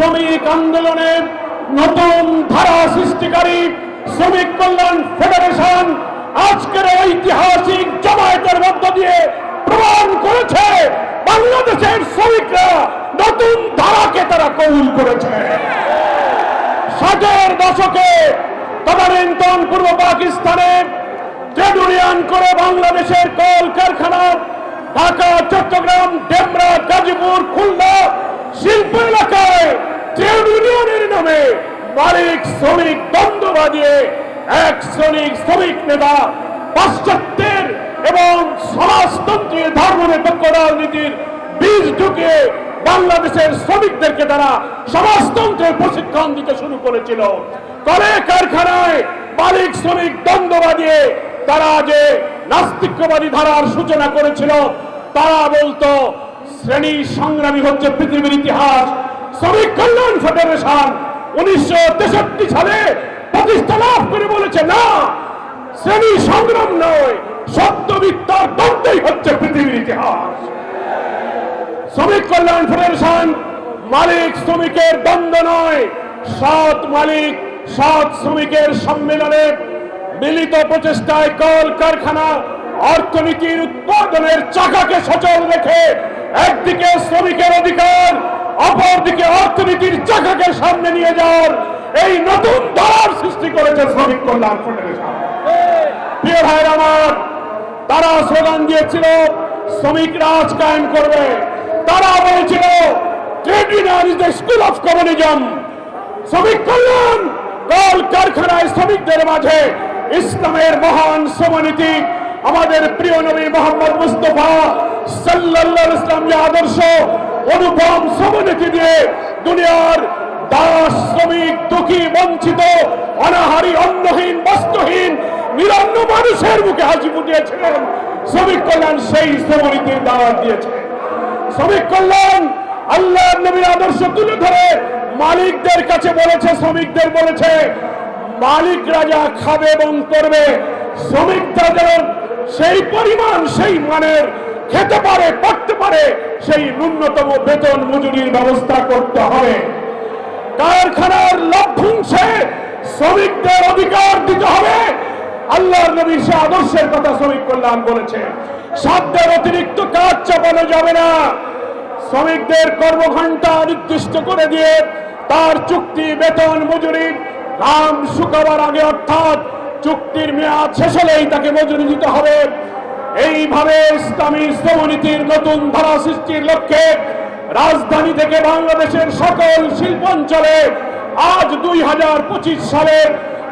শ্রমিক আন্দোলনে নতুন ধারা সৃষ্টিকারী শ্রমিক কল্যাণ ফেডারেশন আজকের ঐতিহাসিক জমায়েতের মধ্য দিয়ে প্রমাণ করেছে, বাংলাদেশের শ্রমিকরা নতুন ধারাকে তারা কবুল করেছে। ষাটের দশকে তদানীন্তন পূর্ব পাকিস্তানে ট্রেড করে বাংলাদেশের মালিক, শ্রমিক দ্বন্দ্ব বাজিয়ে এক শ্রমিক শ্রমিক নেতা, পাশ্চাত্যের এবং সমাজতন্ত্রের ধর্ম ধর্মনিরপেক্ষ রাজনীতির বীজ ঢুকে বাংলাদেশের শ্রমিকদেরকে তারা সমাজতন্ত্রের প্রশিক্ষণ দিতে শুরু করেছিল। কলে কারখানায় মালিক, শ্রমিক দ্বন্দ্ব বাজিয়ে তারা যে নাস্তিক্যবাদী ধারার সূচনা করেছিল, তারা বলতো, শ্রেণি সংগ্রামী হচ্ছে পৃথিবীর ইতিহাস, শ্রমিক কল্যাণ ফেডারেশন উনিশশো তেষট্টি সালে প্রতিষ্ঠা লাভ করে বলেছে, না, শ্রেণি সংগ্রাম নয়, সত্য মিথ্যার দ্বন্দ্বই হচ্ছে পৃথিবীর ইতিহাস। শ্রমিক কল্যাণ ফেডারেশন মালিক শ্রমিকের দ্বন্দ্ব নয়, সৎ মালিক, সৎ শ্রমিকের সম্মেলনে মিলিত প্রচেষ্টায় কল, কারখানা, অর্থনীতির উৎপাদনের চাকাকে সচল রেখে একদিকে শ্রমিকের অধিকার অপরদিকে অর্থনীতির চাকাকে সামনে নিয়ে যাওয়ার এই নতুন ধারার সৃষ্টি করেছে শ্রমিক কল্যাণ ফেডারেশন আমার, তারা স্লোগান দিয়েছিল, শ্রমিক রাজ কায়েম করবে। তারা বলেছিল trade union is the school of communism, শ্রমিক কল্যাণ, কল কারখানায় শ্রমিকদের মাঝে ইসলামের মহান শ্রমনীতি আমাদের প্রিয় নবী মোহাম্মদ মুস্তফা আদর্শ, অনুপম দিয়ে দুনিয়ার দাস শ্রমিক, দুঃখী, বঞ্চিত, অনাহারী, অন্নহীন, বস্ত্রহীন, নিরন্ন মানুষের মুখে হাসি ফুটিয়েছিলেন শ্রমিক কল্যাণ সেই দাওয়াত দিয়েছে। শ্রমিক কল্যাণ আল্লাহ নবীর আদর্শ তুলে ধরে মালিকদের কাছে বলেছে, শ্রমিকদের বলেছে, মালিক রাজা খাবে এবং করবে, শ্রমিকরা যেন সেই পরিমাণ, সেই মানের খেতে পারে, পড়তে পারে, সেই ন্যূনতম বেতন মজুরির ব্যবস্থা করতে হবে। কারখানার লভ্যাংশে শ্রমিকদের অধিকার দিতে হবে। আল্লাহর নবীর সে আদর্শের কথা শ্রমিক কল্যাণ বলেছে। সাধ্যের অতিরিক্ত কাজ চাপানো যাবে না। শ্রমিকদের কর্মঘণ্টা নির্দিষ্ট করে দিয়ে তার চুক্তি, বেতন মজুরি নাম শুকাবার আগে অর্থাৎ চুক্তির মেয়াদ শেষ হলেই তাকে মজুরি দিতে হবে। এইভাবে ইসলামী শ্রমনীতির নতুন ধারা সৃষ্টির লক্ষ্যে রাজধানী থেকে বাংলাদেশের সকল শিল্পাঞ্চলে আজ দুই হাজার পঁচিশ সালে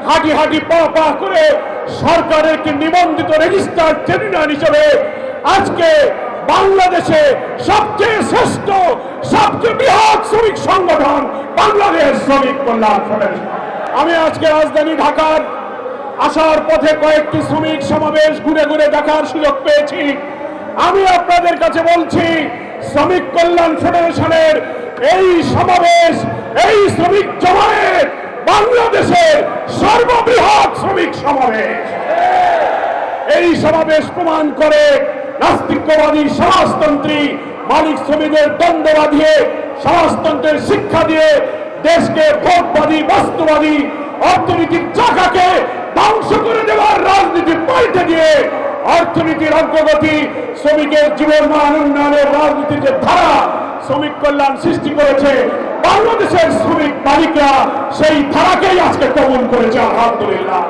হাঁটি হাঁটি পা পা করে সরকারের একটি নিবন্ধিত রেজিস্টার ট্রেনিনার হিসেবে আজকে বাংলাদেশে সবচেয়ে শ্রেষ্ঠ, সবচেয়ে বৃহৎ শ্রমিক সংগঠন বাংলাদেশ শ্রমিক কল্যাণ আমি আজকে রাজধানী ঢাকার আসার পথে কয়েকটি শ্রমিক সমাবেশ ঘুরে ঘুরে দেখার সুযোগ পেয়েছি। আমি আপনাদের কাছে বলছি, শ্রমিক কল্যাণ ফেডারেশনের এই সমাবেশ, এই শ্রমিক জমায়েত বাংলাদেশের সর্ববৃহৎ শ্রমিক সমাবেশ। এই সমাবেশ প্রমাণ করে নাস্তিক্যবাদী সমাজতন্ত্রী, মালিক শ্রমিকদের দ্বন্দ্ব বাঁধিয়ে, সমাজতন্ত্রের শিক্ষা দিয়ে দেশকে ভোটবাদী, বাস্তবাদী অর্থনীতির চাকাকে অর্থনীতির অগ্রগতি, শ্রমিকের জীবন মান উন্নয়নের রাজনীতির যে ধারা শ্রমিক কল্যাণ সৃষ্টি করেছে, বাংলাদেশের শ্রমিক মালিকরা সেই ধারাকেই আজকে কবুল করেছে, আলহামদুলিল্লাহ।